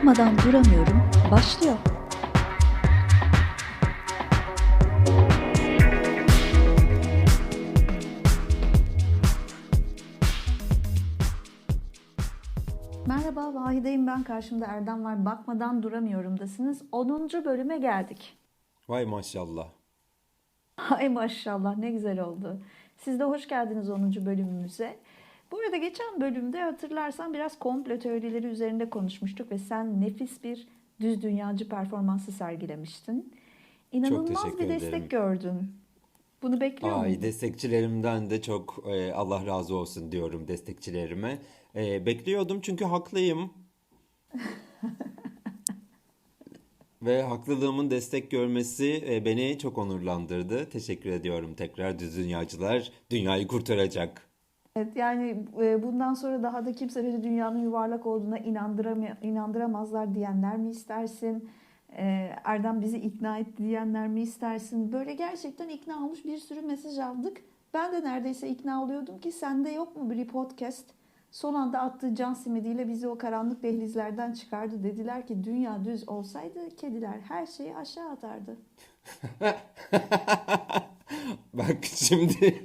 Bakmadan duramıyorum. Başlıyor. Merhaba, Vahide'yim ben. Karşımda Erdem var. Bakmadan duramıyorumdasınız. 10. bölüme geldik. Vay maşallah. Ay maşallah ne güzel oldu. Siz de hoş geldiniz 10. bölümümüze. Bu arada geçen bölümde hatırlarsan biraz komplo teorileri üzerinde konuşmuştuk ve sen nefis bir düz dünyacı performansı sergilemiştin. İnanılmaz bir destek ederim. gördün. Bunu bekliyor Ay muydun? destekçilerimden de çok e, Allah razı olsun diyorum destekçilerime. E, bekliyordum çünkü haklıyım. Ve haklılığımın destek görmesi e, beni çok onurlandırdı. Teşekkür ediyorum tekrar düz dünyacılar dünyayı kurtaracak. Evet yani e, bundan sonra daha da kimse beni dünyanın yuvarlak olduğuna inandıram- inandıramazlar diyenler mi istersin? E, Erdem bizi ikna etti diyenler mi istersin? Böyle gerçekten ikna olmuş bir sürü mesaj aldık. Ben de neredeyse ikna oluyordum ki sende yok mu bir podcast? Son anda attığı can simidiyle bizi o karanlık dehlizlerden çıkardı. Dediler ki dünya düz olsaydı kediler her şeyi aşağı atardı. Bak şimdi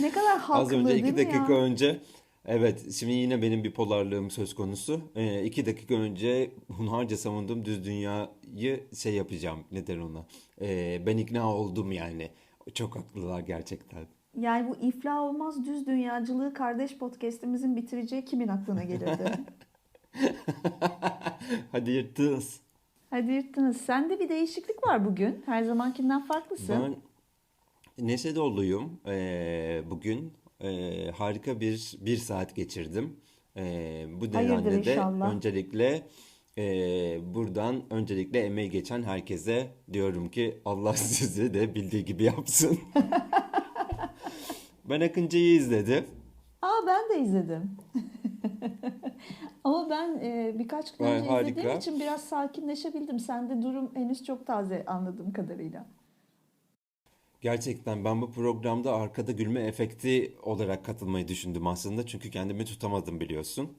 Ne kadar haklı az önce iki dakika ya? önce evet şimdi yine benim bipolarlığım söz konusu. E, iki dakika önce hunharca savunduğum düz dünyayı şey yapacağım. Ne der ona? E, ben ikna oldum yani. Çok haklılar gerçekten. Yani bu iflah olmaz düz dünyacılığı kardeş podcast'imizin bitireceği kimin aklına gelirdi? Hadi yırttınız. Hadi yırttınız. Sende bir değişiklik var bugün. Her zamankinden farklısın. Ben neşe doluyum. Ee, bugün Ee, harika bir bir saat geçirdim. Ee, bu nedenle de inşallah. öncelikle ee, buradan öncelikle emeği geçen herkese diyorum ki Allah sizi de bildiği gibi yapsın. Ben Akıncı'yı izledim. Aa ben de izledim. Ama ben e, birkaç gün önce izlediğim harika. için biraz sakinleşebildim. Sende durum henüz çok taze anladığım kadarıyla. Gerçekten ben bu programda arkada gülme efekti olarak katılmayı düşündüm aslında. Çünkü kendimi tutamadım biliyorsun.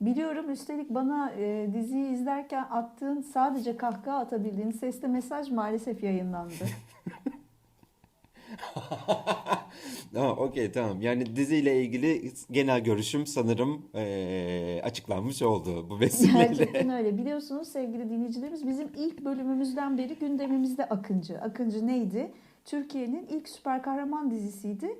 Biliyorum üstelik bana e, diziyi izlerken attığın sadece kahkaha atabildiğin sesli mesaj maalesef yayınlandı. Aa, okey tamam. Yani diziyle ilgili genel görüşüm sanırım eee, açıklanmış oldu bu vesileyle. Gerçekten öyle. Biliyorsunuz sevgili dinleyicilerimiz bizim ilk bölümümüzden beri gündemimizde Akıncı. Akıncı neydi? Türkiye'nin ilk süper kahraman dizisiydi.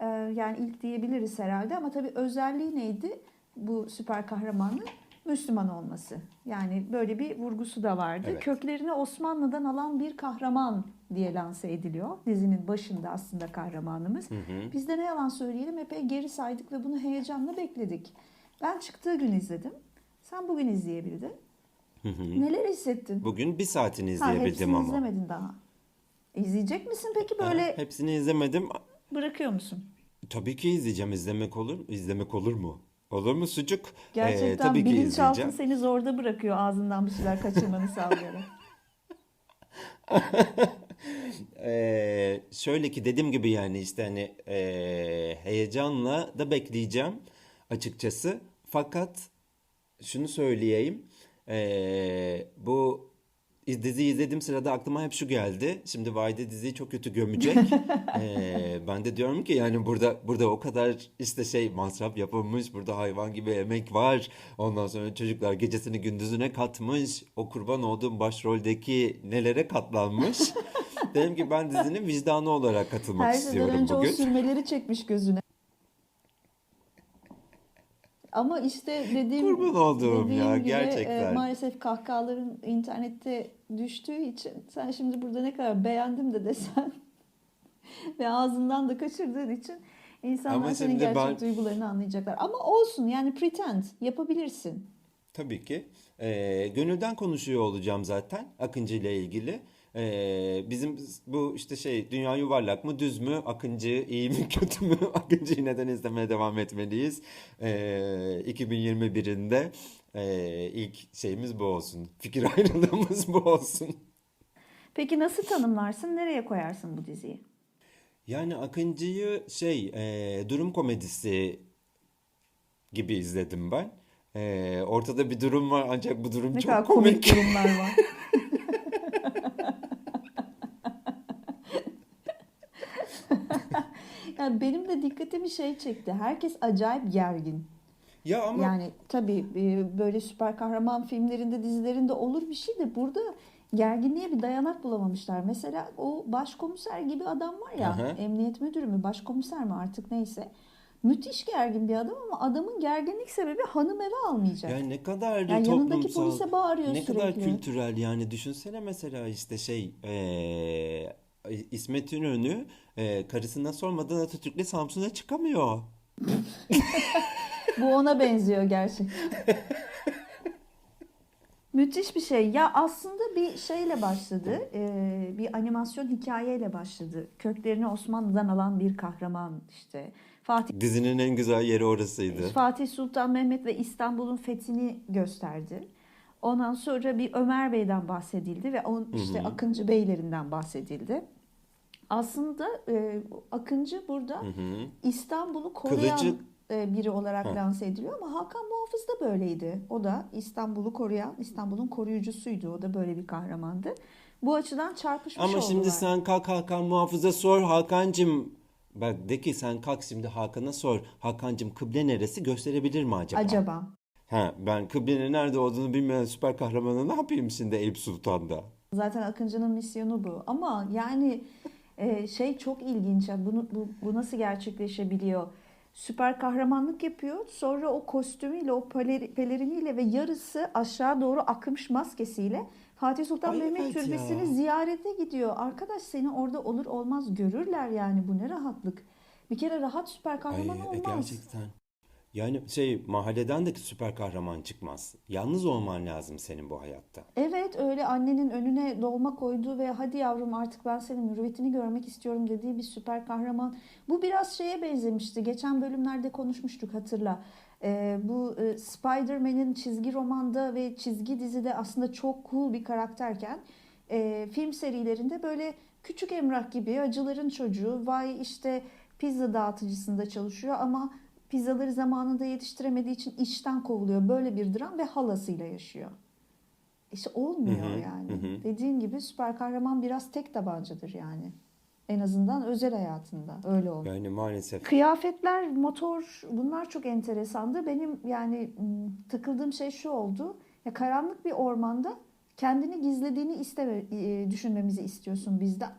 Ee, yani ilk diyebiliriz herhalde ama tabii özelliği neydi bu süper kahramanın? Müslüman olması. Yani böyle bir vurgusu da vardı. Evet. Köklerini Osmanlı'dan alan bir kahraman diye lanse ediliyor. Dizinin başında aslında kahramanımız. Biz de ne yalan söyleyelim epey geri saydık ve bunu heyecanla bekledik. Ben çıktığı gün izledim. Sen bugün izleyebildin. Neler hissettin? Bugün bir saatini Ha, izleyebildim hepsini ama. izlemedin daha. İzleyecek misin peki böyle Hepsini izlemedim. bırakıyor musun? Tabii ki izleyeceğim. İzlemek olur. İzlemek olur mu? Olur mu sucuk? Ee, Gerçekten tabii ki bilinçaltın seni zorda bırakıyor ağzından bir şeyler kaçırmanı sağlayarak. Ee, şöyle ki dediğim gibi yani işte hani ee, heyecanla da bekleyeceğim açıkçası. Fakat şunu söyleyeyim. Ee, bu diziyi izlediğim sırada aklıma hep şu geldi. Şimdi Vahide diziyi çok kötü gömecek. Ee, ben de diyorum ki yani burada burada o kadar işte şey masraf yapılmış. Burada hayvan gibi emek var. Ondan sonra çocuklar gecesini gündüzüne katmış. O kurban olduğum başroldeki nelere katlanmış. Dedim ki ben dizinin vicdanı olarak katılmak Her istiyorum önce o bugün. sürmeleri çekmiş gözüne. Ama işte dediğim, Kurban olduğum dediğim ya, gibi e, gerçekten. maalesef kahkahaların internette düştüğü için sen şimdi burada ne kadar beğendim de desen ve ağzından da kaçırdığın için insanlar Ama senin gerçek ben- duygularını anlayacaklar. Ama olsun yani pretend yapabilirsin. Tabii ki. Ee, gönülden konuşuyor olacağım zaten Akıncı ile ilgili. Ee, bizim bu işte şey dünya yuvarlak mı düz mü Akıncı iyi mi kötü mü Akıncı'yı neden izlemeye devam etmeliyiz? Ee, 2021'inde ee, ilk şeyimiz bu olsun. Fikir ayrılığımız bu olsun. Peki nasıl tanımlarsın? Nereye koyarsın bu diziyi? Yani Akıncı'yı şey ee, durum komedisi gibi izledim ben. Ee, ortada bir durum var ancak bu durum Ne çok kadar komik komik. durumlar var. Yani benim de dikkatimi şey çekti. Herkes acayip gergin. Ya ama Yani tabii e, böyle süper kahraman filmlerinde, dizilerinde olur bir şey de burada gerginliğe bir dayanak bulamamışlar. Mesela o başkomiser gibi adam var ya, hı. emniyet müdürü mü, başkomiser mi artık neyse. Müthiş gergin bir adam ama adamın gerginlik sebebi hanım eve almayacak. ya ne kadar Yani yanındaki toplumsal, polise bağırıyor ne kadar sürekli. kültürel yani düşünsene mesela işte şey ee, İsmet İnönü ee, karısına sormadan Atatürk'le Samsun'a çıkamıyor. Bu ona benziyor gerçekten. Müthiş bir şey. Ya aslında bir şeyle başladı. e, bir animasyon hikayeyle başladı. Köklerini Osmanlı'dan alan bir kahraman işte. Fatih Dizinin en güzel yeri orasıydı. Fatih Sultan Mehmet ve İstanbul'un fethini gösterdi. Ondan sonra bir Ömer Bey'den bahsedildi ve onun işte Akıncı Beylerinden bahsedildi. Aslında e, Akıncı burada Hı hı. İstanbul'u koruyan Kılıcı- e, biri olarak Ha. lanse ediliyor ama Hakan Muhafız da böyleydi. O da İstanbul'u koruyan, İstanbul'un koruyucusuydu. O da böyle bir kahramandı. Bu açıdan çarpışmış Ama şimdi oldular. sen kalk Hakan muhafıza sor Hakan'cım bak de ki sen kalk şimdi Hakan'a sor Hakan'cım kıble neresi gösterebilir mi acaba? Acaba? Ha, ben kıblenin nerede olduğunu bilmeyen süper kahramanı ne yapayım şimdi Eyüp Sultan'da? Zaten Akıncı'nın misyonu bu. Ama yani e, şey çok ilginç. ya, Bunu, bu, bu nasıl gerçekleşebiliyor? Süper kahramanlık yapıyor. Sonra o kostümüyle, o peler- peleriniyle ve yarısı aşağı doğru akmış maskesiyle Fatih Sultan Ay Mehmet evet ya. Türbesi'ni ziyarete gidiyor. Arkadaş seni orada olur olmaz görürler yani. Bu ne rahatlık. Bir kere rahat süper Ay kahraman e, olmaz. gerçekten. Yani şey mahalleden de süper kahraman çıkmaz. Yalnız olman lazım senin bu hayatta. Evet öyle annenin önüne dolma koyduğu ve hadi yavrum artık ben senin mürüvvetini görmek istiyorum dediği bir süper kahraman. Bu biraz şeye benzemişti. Geçen bölümlerde konuşmuştuk hatırla. Ee, bu e, Spider-Man'in çizgi romanda ve çizgi dizide aslında çok cool bir karakterken e, film serilerinde böyle küçük Emrah gibi acıların çocuğu vay işte pizza dağıtıcısında çalışıyor ama pizzaları zamanında yetiştiremediği için işten kovuluyor. Böyle bir dram ve halasıyla yaşıyor. İşte olmuyor Hı hı, yani. hı. Dediğim gibi süper kahraman biraz tek tabancadır yani. En azından özel hayatında öyle oluyor. Yani maalesef. Kıyafetler, motor bunlar çok enteresandı. Benim yani takıldığım şey şu oldu. Ya karanlık bir ormanda kendini gizlediğini isteme, düşünmemizi istiyorsun bizden.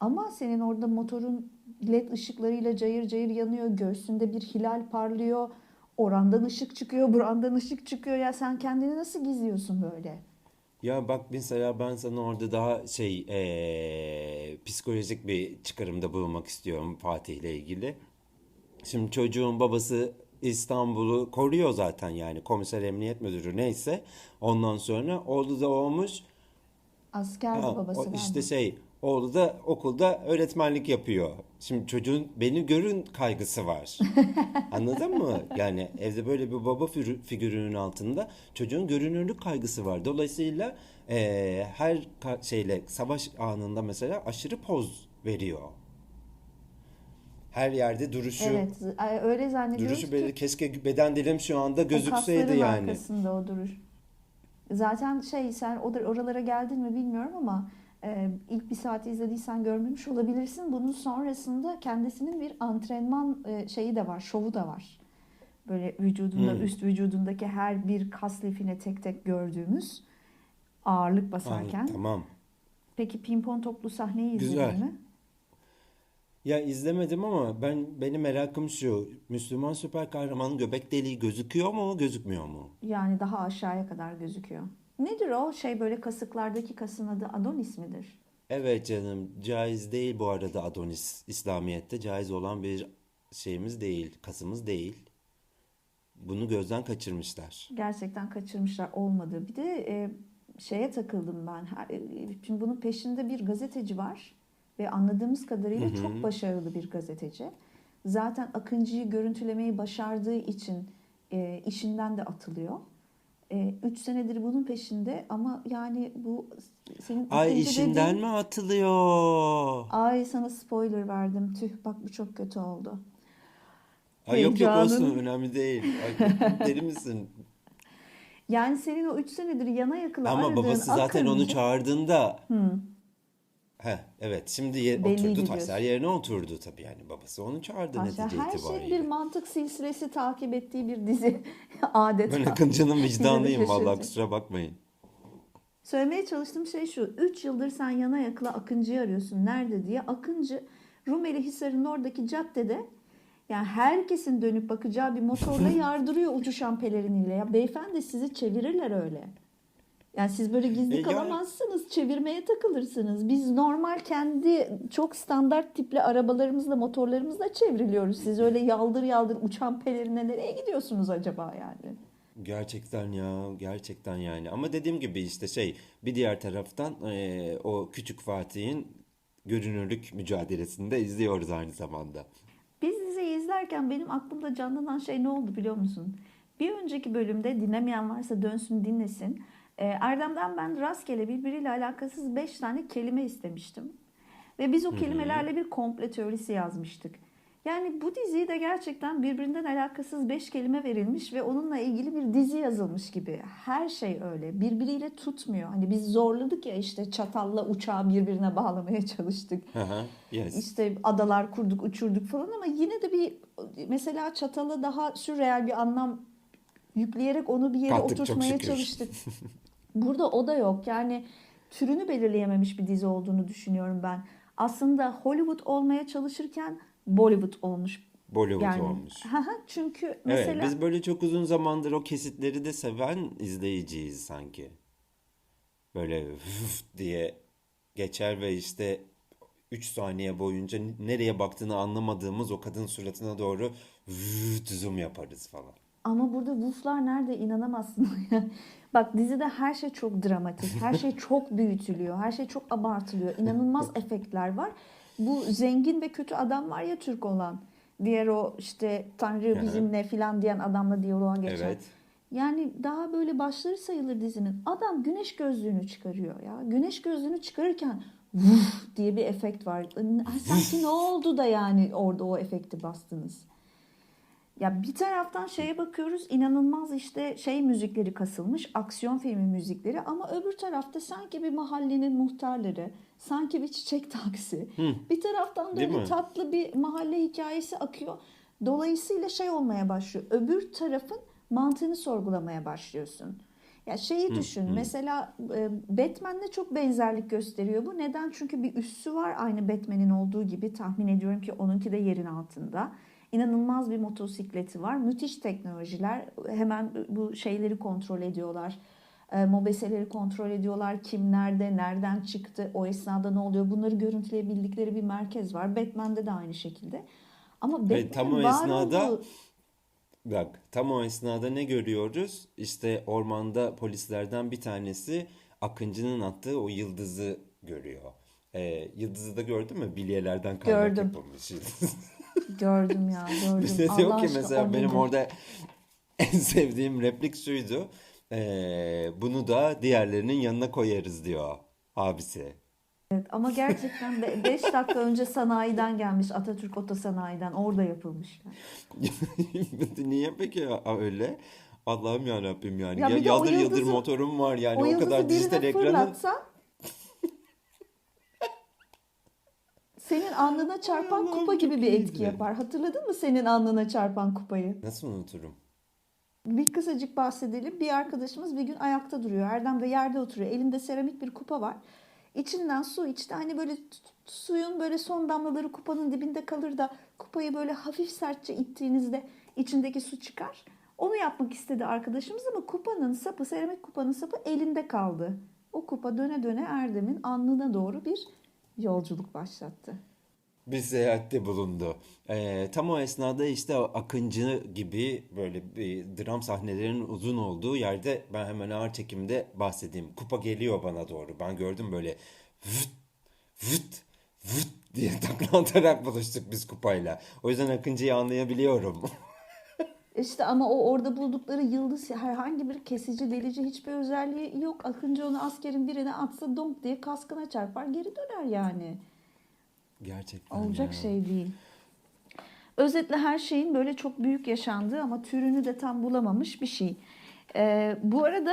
Ama senin orada motorun led ışıklarıyla cayır cayır yanıyor. Göğsünde bir hilal parlıyor. Orandan ışık çıkıyor, burandan ışık çıkıyor. Ya sen kendini nasıl gizliyorsun böyle? Ya bak mesela ben sana orada daha şey eee, psikolojik bir çıkarımda bulunmak istiyorum Fatih'le ilgili. Şimdi çocuğun babası İstanbul'u koruyor zaten yani komiser emniyet müdürü neyse. Ondan sonra oğlu da olmuş. Askerdi Ha, babası o galiba. işte şey oğlu da okulda öğretmenlik yapıyor. Şimdi çocuğun beni görün kaygısı var. Anladın mı? Yani evde böyle bir baba figürü- figürünün altında çocuğun görünürlük kaygısı var. Dolayısıyla eee, her ka- şeyle savaş anında mesela aşırı poz veriyor. Her yerde duruşu Evet, ay- öyle zannediyoruz duruşu ki belli. Keşke beden dilim şu anda o gözükseydi kasların yani. arkasında o duruş. Zaten şey sen oralara geldin mi bilmiyorum ama e, ilk bir saati izlediysen görmemiş olabilirsin. Bunun sonrasında kendisinin bir antrenman e, şeyi de var, şovu da var. Böyle vücudunda, Hmm. üst vücudundaki her bir kas lifine tek tek gördüğümüz ağırlık basarken. tamam. Peki pimpon toplu sahneyi izledin Güzel. mi? Ya izlemedim ama ben benim merakım şu. Müslüman süper kahramanın göbek deliği gözüküyor mu gözükmüyor mu? Yani daha aşağıya kadar gözüküyor. Nedir o? Şey böyle kasıklardaki kasın adı Adonis midir? Evet canım caiz değil bu arada Adonis İslamiyet'te caiz olan bir şeyimiz değil, kasımız değil. Bunu gözden kaçırmışlar. Gerçekten kaçırmışlar olmadı. Bir de e, şeye takıldım ben. E, Şimdi bunun peşinde bir gazeteci var ve anladığımız kadarıyla çok başarılı bir gazeteci. Zaten Akıncı'yı görüntülemeyi başardığı için e, işinden de atılıyor. 3 senedir bunun peşinde ama yani bu senin Ay işinden dediğin- mi atılıyor? Ay sana spoiler verdim. Tüh bak bu çok kötü oldu. Ay yok yok olsun önemli değil. Ay, deli misin? Yani senin o 3 senedir yana yakıla Ama aradığın babası zaten onu Akıncı çağırdığında Heh, evet şimdi yer, oturdu diyorsun. taşlar yerine oturdu tabii yani babası onu çağırdı Taşlar, netice her şeyin itibariyle. bir mantık silsilesi takip ettiği bir dizi adeta. Ben Akıncı'nın vicdanıyım vallahi kusura bakmayın. Söylemeye çalıştığım şey şu. 3 yıldır sen yana yakıla Akıncı'yı arıyorsun. Nerede diye. Akıncı Rumeli Hisarı'nın oradaki caddede yani herkesin dönüp bakacağı bir motorla yardırıyor uçuşan peleriniyle. Ya beyefendi sizi çevirirler öyle. Yani siz böyle gizli E yani- kalamazsınız. Çevirmeye takılırsınız. Biz normal kendi çok standart tipli arabalarımızla, motorlarımızla çevriliyoruz. Siz öyle yaldır yaldır uçan pelerine nereye gidiyorsunuz acaba yani? Gerçekten ya gerçekten yani ama dediğim gibi işte şey bir diğer taraftan eee, o küçük Fatih'in görünürlük mücadelesini de izliyoruz aynı zamanda. Biz diziyi izlerken benim aklımda canlanan şey ne oldu biliyor musun? Bir önceki bölümde dinlemeyen varsa dönsün dinlesin. Ee, Erdem'den ben rastgele birbiriyle alakasız 5 tane kelime istemiştim. Ve biz o kelimelerle bir komple teorisi yazmıştık. Yani bu diziyi de gerçekten birbirinden alakasız 5 kelime verilmiş ve onunla ilgili bir dizi yazılmış gibi. Her şey öyle. Birbiriyle tutmuyor. Hani biz zorladık ya işte çatalla uçağı birbirine bağlamaya çalıştık. Yes. İşte adalar kurduk, uçurduk falan ama yine de bir mesela çatala daha sürreal bir anlam yükleyerek onu bir yere Kattık, oturtmaya çalıştık. Burada o da yok. Yani türünü belirleyememiş bir dizi olduğunu düşünüyorum ben. Aslında Hollywood olmaya çalışırken Bollywood olmuş. Bollywood Yani olmuş. Çünkü Evet mesela biz böyle çok uzun zamandır o kesitleri de seven izleyiciyiz sanki. Böyle diye geçer ve işte 3 saniye boyunca nereye baktığını anlamadığımız o kadın suratına doğru zoom yaparız falan. Ama burada wooflar nerede inanamazsın. Bak dizide her şey çok dramatik. Her şey çok büyütülüyor. Her şey çok abartılıyor. İnanılmaz efektler var. Bu zengin ve kötü adam var ya Türk olan. Diğer o işte Tanrı bizimle filan diyen adamla diyaloğa geçer. Evet. Yani daha böyle başları sayılır dizinin. Adam güneş gözlüğünü çıkarıyor ya. Güneş gözlüğünü çıkarırken vuf diye bir efekt var. Sanki ne oldu da yani orada o efekti bastınız. Ya bir taraftan şeye bakıyoruz inanılmaz işte şey müzikleri kasılmış aksiyon filmi müzikleri ama öbür tarafta sanki bir mahallenin muhtarları sanki bir çiçek taksi bir taraftan da öyle tatlı bir mahalle hikayesi akıyor. Dolayısıyla şey olmaya başlıyor öbür tarafın mantığını sorgulamaya başlıyorsun. Ya şeyi düşün mesela e, Batman'le çok benzerlik gösteriyor bu. Neden? Çünkü bir üssü var aynı Batman'in olduğu gibi tahmin ediyorum ki onunki de yerin altında. İnanılmaz bir motosikleti var. Müthiş teknolojiler. Hemen bu şeyleri kontrol ediyorlar. E, mobeseleri kontrol ediyorlar. Kim nerede, nereden çıktı, o esnada ne oluyor bunları görüntüleyebildikleri bir merkez var. Batman'de de aynı şekilde. Ama Ve tam o Batman'in esnada olduğu- Bak tam o esnada ne görüyoruz? İşte ormanda polislerden bir tanesi Akıncı'nın attığı o yıldızı görüyor. Ee, yıldızı da gördün mü? Bilyelerden kaynak Gördüm. yapılmış yıldız. Gördüm ya gördüm. Bir de diyor ki mesela benim orada en sevdiğim replik şuydu. Ee, bunu da diğerlerinin yanına koyarız diyor abisi. Evet, ama gerçekten 5 dakika önce sanayiden gelmiş Atatürk Otosanayi'den orada yapılmış. Niye peki öyle? Allah'ım ya Rabbim yani. Ya Ya yaldır yıldızı- motorum var yani o o kadar dijital ekranın senin alnına çarpan kupa gibi bir etki yapar. Hatırladın mı senin alnına çarpan kupayı? nasıl unuturum? Bir kısacık bahsedelim. Bir arkadaşımız bir gün ayakta duruyor. Erdem de yerde oturuyor. Elinde seramik bir kupa var. İçinden su içti. Hani böyle suyun böyle son damlaları kupanın dibinde kalır da kupayı böyle hafif sertçe ittiğinizde içindeki su çıkar. Onu yapmak istedi arkadaşımız ama kupanın sapı, seramik kupanın sapı elinde kaldı. O kupa döne döne Erdem'in alnına doğru bir yolculuk başlattı. bir seyahatte bulundu. Ee, tam o esnada işte Akıncı gibi böyle bir dram sahnelerinin uzun olduğu yerde ben hemen ağır çekimde bahsedeyim. Kupa geliyor bana doğru. Ben gördüm böyle vıt vıt vıt diye takla atarak buluştuk biz kupayla. O yüzden Akıncı'yı anlayabiliyorum. İşte ama o orada buldukları yıldız herhangi bir kesici, delici hiçbir özelliği yok. Akıncı onu askerin birine atsa donk diye kaskına çarpar geri döner yani. Gerçekten Olacak ya. şey değil. Özetle her şeyin böyle çok büyük yaşandığı ama türünü de tam bulamamış bir şey. Ee, bu arada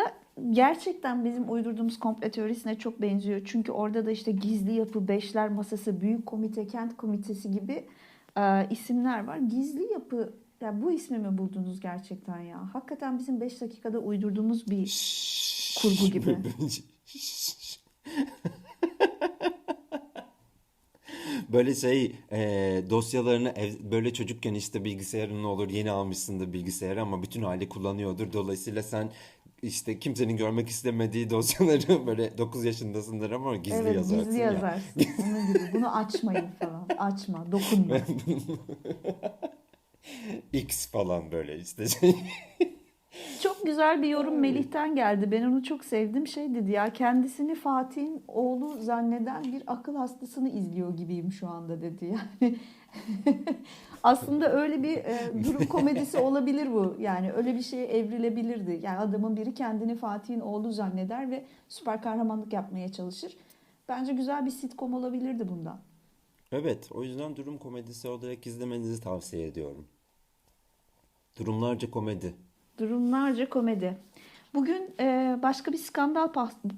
gerçekten bizim uydurduğumuz komple teorisine çok benziyor. Çünkü orada da işte gizli yapı, beşler masası, büyük komite, kent komitesi gibi e, isimler var. Gizli yapı, ya bu ismi mi buldunuz gerçekten ya? Hakikaten bizim 5 dakikada uydurduğumuz bir kurgu gibi. Böyle şey e, dosyalarını ev- böyle çocukken işte bilgisayarın ne olur yeni almışsındır bilgisayarı ama bütün aile kullanıyordur. Dolayısıyla sen işte kimsenin görmek istemediği dosyaları böyle 9 yaşındasındır ama gizli Evet, yazarsın gizli ya. yazarsın. Gibi. Bunu açmayın falan. Açma, dokunma. X falan böyle işte şey. Çok güzel bir yorum Melih'ten geldi. Ben onu çok sevdim. Şey dedi ya kendisini Fatih'in oğlu zanneden bir akıl hastasını izliyor gibiyim şu anda dedi. Yani aslında öyle bir e, durum komedisi olabilir bu. Yani öyle bir şeye evrilebilirdi. Yani adamın biri kendini Fatih'in oğlu zanneder ve süper kahramanlık yapmaya çalışır. Bence güzel bir sitcom olabilirdi bundan. Evet, o yüzden durum komedisi olarak izlemenizi tavsiye ediyorum. Durumlarca komedi. Durumlarca komedi. Bugün e, başka bir skandal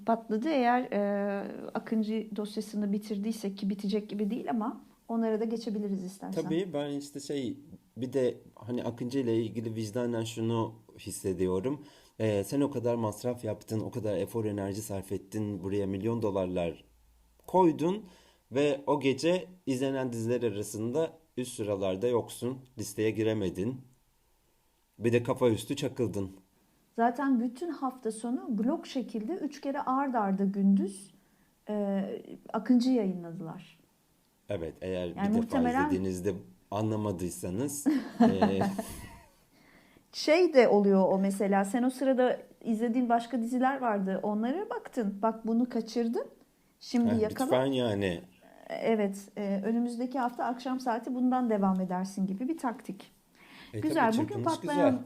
patladı. Eğer e, Akıncı dosyasını bitirdiysek ki bitecek gibi değil ama onlara da geçebiliriz istersen. Tabii ben işte şey bir de hani Akıncı ile ilgili vicdanen şunu hissediyorum. Ee, sen o kadar masraf yaptın, o kadar efor enerji sarf ettin, buraya milyon dolarlar koydun ve o gece izlenen diziler arasında üst sıralarda yoksun, listeye giremedin. Bir de kafa üstü çakıldın. Zaten bütün hafta sonu blok şekilde üç kere ard arda gündüz e, Akıncı yayınladılar. Evet, eğer Yani bir defa muhtemelen- izlediğinizde anlamadıysanız ee, Şey de oluyor o mesela sen o sırada izlediğin başka diziler vardı onlara baktın bak bunu kaçırdın şimdi heh, yakala lütfen yani. evet e, önümüzdeki hafta akşam saati bundan devam edersin gibi bir taktik. E, Güzel. Bugün patlayan Hı,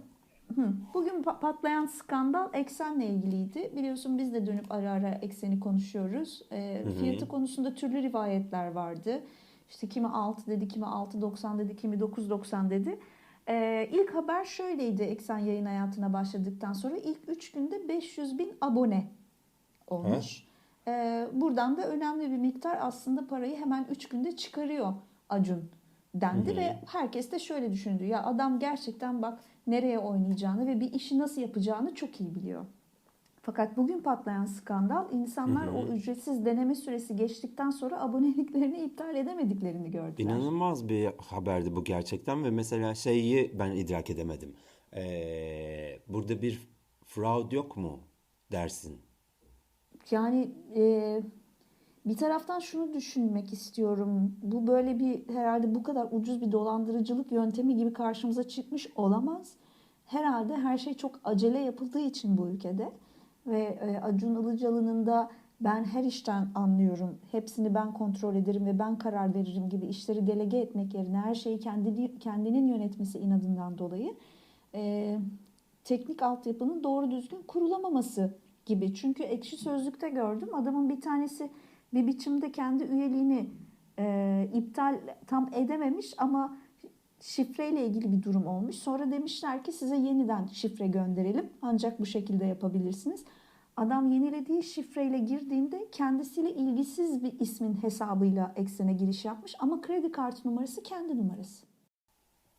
bugün pa- patlayan skandal eksenle ilgiliydi. Biliyorsun biz de dönüp ara ara ekseni konuşuyoruz. E, fiyatı konusunda türlü rivayetler vardı. İşte kimi 6 dedi, kimi 6.90 dedi, kimi 9.90 dedi. E, ilk haber şöyleydi eksen yayın hayatına başladıktan sonra. ilk 3 günde 500 bin abone olmuş. E, buradan da önemli bir miktar aslında parayı hemen 3 günde çıkarıyor Acun dendi ve herkes de şöyle düşündü. Ya adam gerçekten bak nereye oynayacağını ve bir işi nasıl yapacağını çok iyi biliyor. Fakat bugün patlayan skandal insanlar o ücretsiz deneme süresi geçtikten sonra aboneliklerini iptal edemediklerini gördüler. İnanılmaz bir haberdi bu gerçekten ve mesela şeyi ben idrak edemedim. Ee, burada bir fraud yok mu dersin? Yani e, bir taraftan şunu düşünmek istiyorum. Bu böyle bir herhalde bu kadar ucuz bir dolandırıcılık yöntemi gibi karşımıza çıkmış olamaz. Herhalde her şey çok acele yapıldığı için bu ülkede ve e, Acun Ilıcalı'nın da ben her işten anlıyorum, hepsini ben kontrol ederim ve ben karar veririm gibi işleri delege etmek yerine her şeyi kendi, kendinin yönetmesi inadından dolayı e, teknik altyapının doğru düzgün kurulamaması gibi. Çünkü ekşi sözlükte gördüm adamın bir tanesi bir biçimde kendi üyeliğini e, iptal tam edememiş ama şifreyle ilgili bir durum olmuş. Sonra demişler ki size yeniden şifre gönderelim ancak bu şekilde yapabilirsiniz. Adam yenilediği şifreyle girdiğinde kendisiyle ilgisiz bir ismin hesabıyla eksene giriş yapmış ama kredi kartı numarası kendi numarası.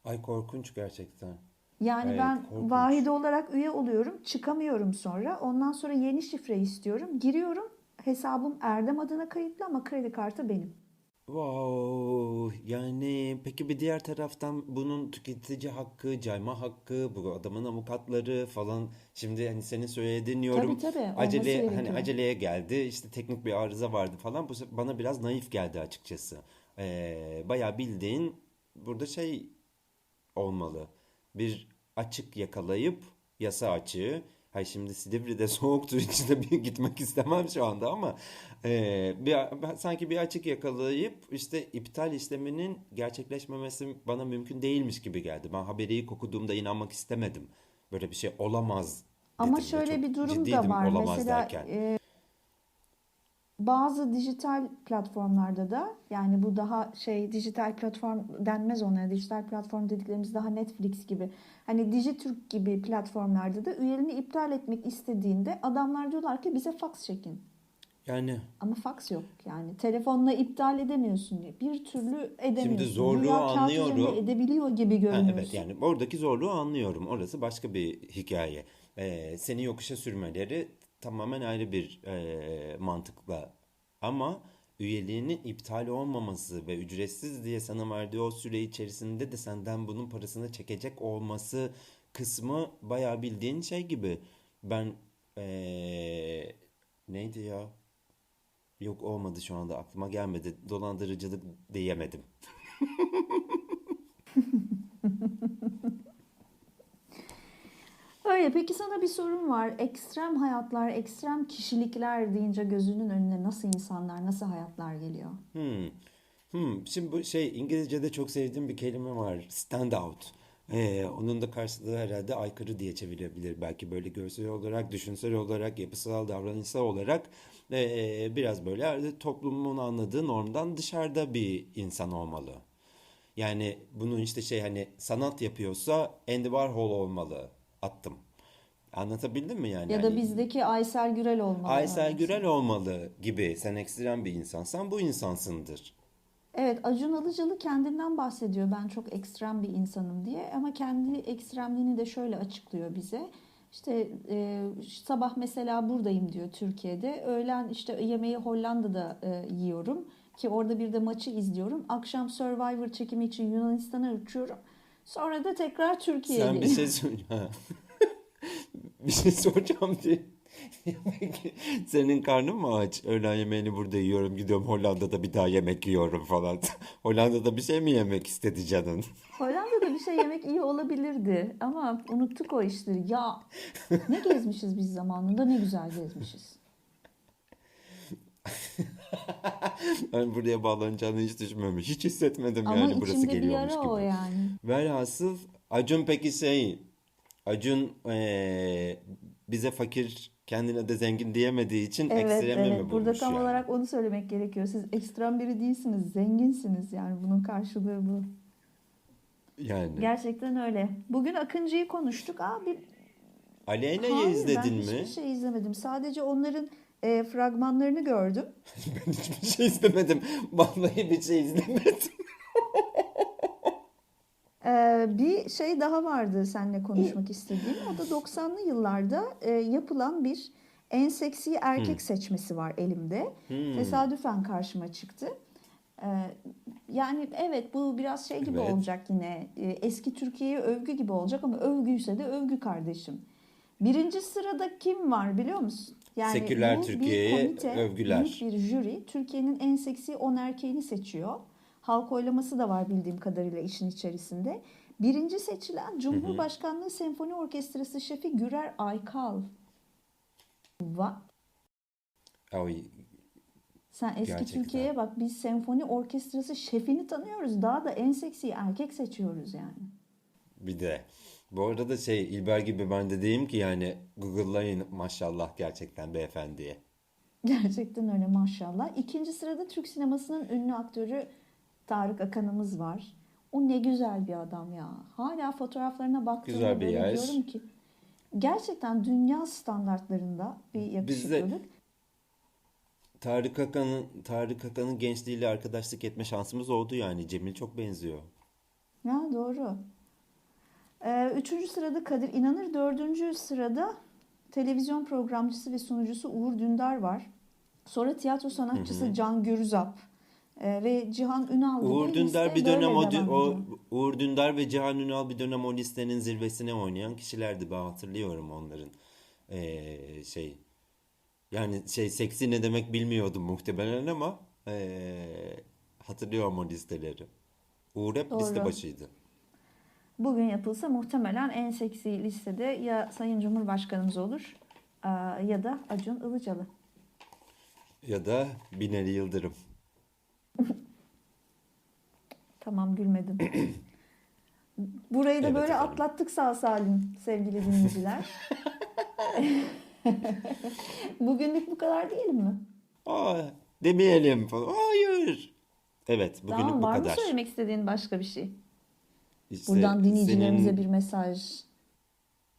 Ay korkunç gerçekten. Yani Evet, ben korkunç. vahide olarak üye oluyorum, çıkamıyorum sonra. Ondan sonra yeni şifre istiyorum. Giriyorum, hesabım Erdem adına kayıtlı ama kredi kartı benim. Wow, yani peki bir diğer taraftan bunun tüketici hakkı, cayma hakkı, bu adamın avukatları falan. Şimdi hani senin söylediğin yorum Tabii, tabii, acele hani gerekiyor. aceleye geldi. işte teknik bir arıza vardı falan. Bu bana biraz naif geldi açıkçası. Ee, bayağı bildiğin burada şey olmalı. Bir açık yakalayıp yasa açığı. Hay şimdi Silivri'de soğuktur içinde bir gitmek istemem şu anda ama e, bir, sanki bir açık yakalayıp işte iptal işleminin gerçekleşmemesi bana mümkün değilmiş gibi geldi. Ben haberi ilk okuduğumda inanmak istemedim. Böyle bir şey olamaz Ama şöyle bir durum da var. olamaz Mesela derken. e, bazı dijital platformlarda da yani bu daha şey dijital platform denmez onlara. Dijital platform dediklerimiz daha Netflix gibi. Hani Dijitürk gibi platformlarda da üyeliğini iptal etmek istediğinde adamlar diyorlar ki bize fax çekin. Yani Ama fax yok yani. Telefonla iptal edemiyorsun diye. Bir türlü edemiyorsun. zorluğu Güya kağıt anlıyorum. edebiliyor gibi Ha, görünüyorsun. evet yani oradaki zorluğu anlıyorum. Orası başka bir hikaye. Ee, seni yokuşa sürmeleri tamamen ayrı bir e, mantıkla. Ama üyeliğinin iptal olmaması ve ücretsiz diye sana verdiği o süre içerisinde de senden bunun parasını çekecek olması kısmı bayağı bildiğin şey gibi. Ben e, neydi ya? Yok olmadı şu anda aklıma gelmedi. Dolandırıcılık diyemedim. Öyle. Peki sana bir sorum var. Ekstrem hayatlar, ekstrem kişilikler deyince gözünün önüne nasıl insanlar, nasıl hayatlar geliyor? Hmm. Hmm. Şimdi bu şey İngilizce'de çok sevdiğim bir kelime var. Stand out. Ee, onun da karşılığı herhalde aykırı diye çevirebilir. Belki böyle görsel olarak, düşünsel olarak, yapısal, davranışsal olarak ee, biraz böyle toplumun anladığı normdan dışarıda bir insan olmalı. Yani bunun işte şey hani sanat yapıyorsa Andy Warhol olmalı. Attım. Anlatabildim mi yani? Ya da Hani bizdeki Aysel Gürel olmalı. Aysel örnek. Gürel olmalı gibi. Sen ekstrem bir insansan bu insansındır. Evet, Acun Ilıcalı kendinden bahsediyor. Ben çok ekstrem bir insanım diye. Ama kendi ekstremliğini de şöyle açıklıyor bize. İşte e, sabah mesela buradayım diyor Türkiye'de. Öğlen işte yemeği Hollanda'da e, yiyorum. Ki orada bir de maçı izliyorum. Akşam Survivor çekimi için Yunanistan'a uçuyorum. Sonra da tekrar Türkiye'ye Sen bir şey Ha. Bir şey soracağım diye. Senin karnın mı aç? Öğlen yemeğini burada yiyorum, gidiyorum Hollanda'da bir daha yemek yiyorum falan. Hollanda'da bir şey mi yemek istedi canın? Hollanda'da bir şey yemek iyi olabilirdi. Ama unuttuk o işleri. Ya ne gezmişiz biz zamanında ne güzel gezmişiz. Ben buraya bağlanacağını hiç düşünmemiş. Hiç hissetmedim Ama yani burası içimde bir geliyormuş yara o gibi. yani. Velhasıl Acun peki şey, Acun eee, bize fakir kendine de zengin diyemediği için Evet, ekstremi mi evet. Burada bulmuş tam yani? olarak onu söylemek gerekiyor. Siz ekstrem biri değilsiniz, zenginsiniz. Yani bunun karşılığı bu. Yani. Gerçekten öyle. Bugün Akıncı'yı konuştuk. Aa, bir... Aleyna'yı izledin ben mi? hiçbir şey izlemedim. Sadece onların e, fragmanlarını gördüm. Ben hiçbir şey izlemedim. Vallahi bir şey izlemedim. Ee, bir şey daha vardı seninle konuşmak istediğim. O da 90'lı yıllarda e, yapılan bir en seksi erkek seçmesi var elimde. Hmm. Tesadüfen karşıma çıktı. Ee, yani evet bu biraz şey gibi Evet. olacak yine. E, eski Türkiye'ye övgü gibi olacak ama övgüyse de övgü kardeşim. Birinci sırada kim var biliyor musun? Yani Seküler Türkiye'ye övgüler. büyük bir jüri Türkiye'nin en seksi 10 erkeğini seçiyor. Halk oylaması da var bildiğim kadarıyla işin içerisinde. Birinci seçilen Cumhurbaşkanlığı Senfoni Orkestrası şefi Gürer Aykal. Va Ay, sen eski Gerçekten. Türkiye'ye bak biz senfoni orkestrası şefini tanıyoruz. Daha da en seksi erkek seçiyoruz yani. bir de. Bu arada şey İlber gibi ben de diyeyim ki yani Google'layın maşallah gerçekten beyefendiye. Gerçekten öyle maşallah. İkinci sırada Türk sinemasının ünlü aktörü Tarık Akan'ımız var. O ne güzel bir adam ya. Hala fotoğraflarına baktığımda böyle yaş. diyorum ki gerçekten dünya standartlarında bir yakışıklılık. Tarık Akan'ın Tarık Akan'ın gençliğiyle arkadaşlık etme şansımız oldu yani. Cemil çok benziyor. Ya doğru. Ee, üçüncü sırada Kadir İnanır. Dördüncü sırada televizyon programcısı ve sunucusu Uğur Dündar var. Sonra tiyatro sanatçısı Can Gürzap ee, ve Cihan Ünal gibi Uğur Dündar liste bir dönem o, o. Uğur Dündar ve Cihan Ünal bir dönem o listenin zirvesine oynayan kişilerdi. Ben hatırlıyorum onların Ee, şey yani şey seksi ne demek bilmiyordum muhtemelen ama ee, hatırlıyorum o listeleri. Uğur hep liste Doğru. başıydı. Bugün yapılsa muhtemelen en seksi listede ya Sayın Cumhurbaşkanımız olur ya da Acun Ilıcalı. Ya da Binali Yıldırım. Tamam gülmedim. Burayı da Evet böyle efendim. atlattık sağ salim sevgili dinleyiciler. Bugünlük bu kadar diyelim mi? Aa, demeyelim falan. Hayır. Evet, bugünlük Tamam bu var mı kadar. söylemek istediğin başka bir şey? İşte Buradan dinleyicilerimize senin bir mesaj.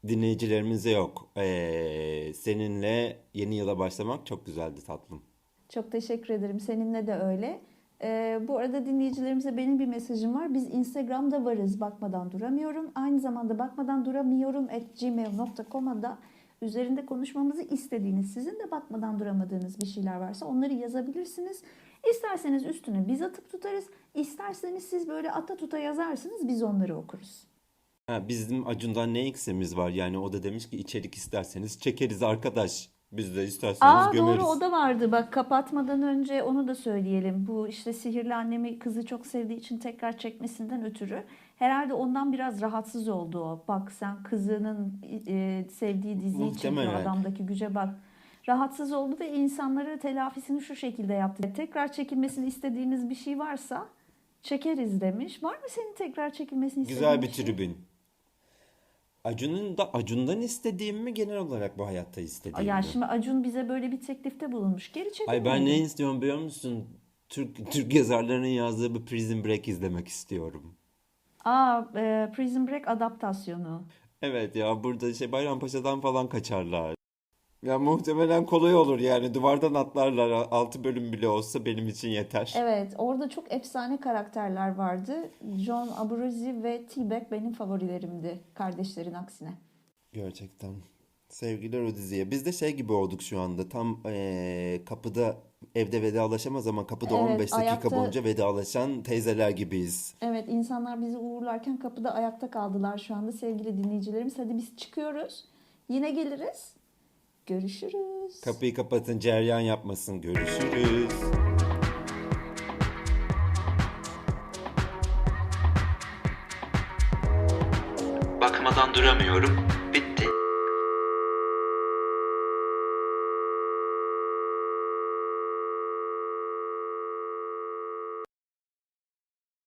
dinleyicilerimize yok. Ee, seninle yeni yıla başlamak çok güzeldi tatlım. Çok teşekkür ederim. Seninle de öyle. Ee, bu arada dinleyicilerimize benim bir mesajım var. Biz Instagram'da varız. Bakmadan duramıyorum. Aynı zamanda bakmadan duramıyorum at gmail.com'a da üzerinde konuşmamızı istediğiniz, sizin de bakmadan duramadığınız bir şeyler varsa onları yazabilirsiniz. İsterseniz üstüne biz atıp tutarız. İsterseniz siz böyle ata tuta yazarsınız. Biz onları okuruz. Ha, bizim Acun'dan ne eksiğimiz var? Yani o da demiş ki içerik isterseniz çekeriz arkadaş. Biz de isterseniz Aa gömeriz. doğru o da vardı. Bak kapatmadan önce onu da söyleyelim. Bu işte sihirli annemi kızı çok sevdiği için tekrar çekmesinden ötürü. Herhalde ondan biraz rahatsız oldu o. Bak sen kızının e, sevdiği diziyi çekiyor adamdaki güce bak. Rahatsız oldu ve insanlara telafisini şu şekilde yaptı. Tekrar çekilmesini istediğiniz bir şey varsa çekeriz demiş. Var mı senin tekrar çekilmesini istediğin Güzel bir şey? tribün. Acun'un da Acun'dan istediğim mi genel olarak bu hayatta istediğim Ya mi? şimdi Acun bize böyle bir teklifte bulunmuş. Geri Ay ben ne istiyorum biliyor musun? Türk Türk yazarlarının yazdığı bir Prison Break izlemek istiyorum. Aa, e, Prison Break adaptasyonu. Evet ya burada şey Bayrampaşa'dan falan kaçarlar. Ya muhtemelen kolay olur yani duvardan atlarlar 6 bölüm bile olsa benim için yeter. Evet, orada çok efsane karakterler vardı. John Abruzzi ve T-Bag benim favorilerimdi kardeşlerin aksine. Gerçekten. Sevgiler o diziye. Biz de şey gibi olduk şu anda. Tam eee, kapıda evde vedalaşamaz ama kapıda Evet, 15 dakika ayakta- boyunca vedalaşan teyzeler gibiyiz. Evet, insanlar bizi uğurlarken kapıda ayakta kaldılar şu anda sevgili dinleyicilerimiz. Hadi biz çıkıyoruz. Yine geliriz. Görüşürüz. Kapıyı kapatın, ceryan yapmasın. Görüşürüz. Bakmadan duramıyorum.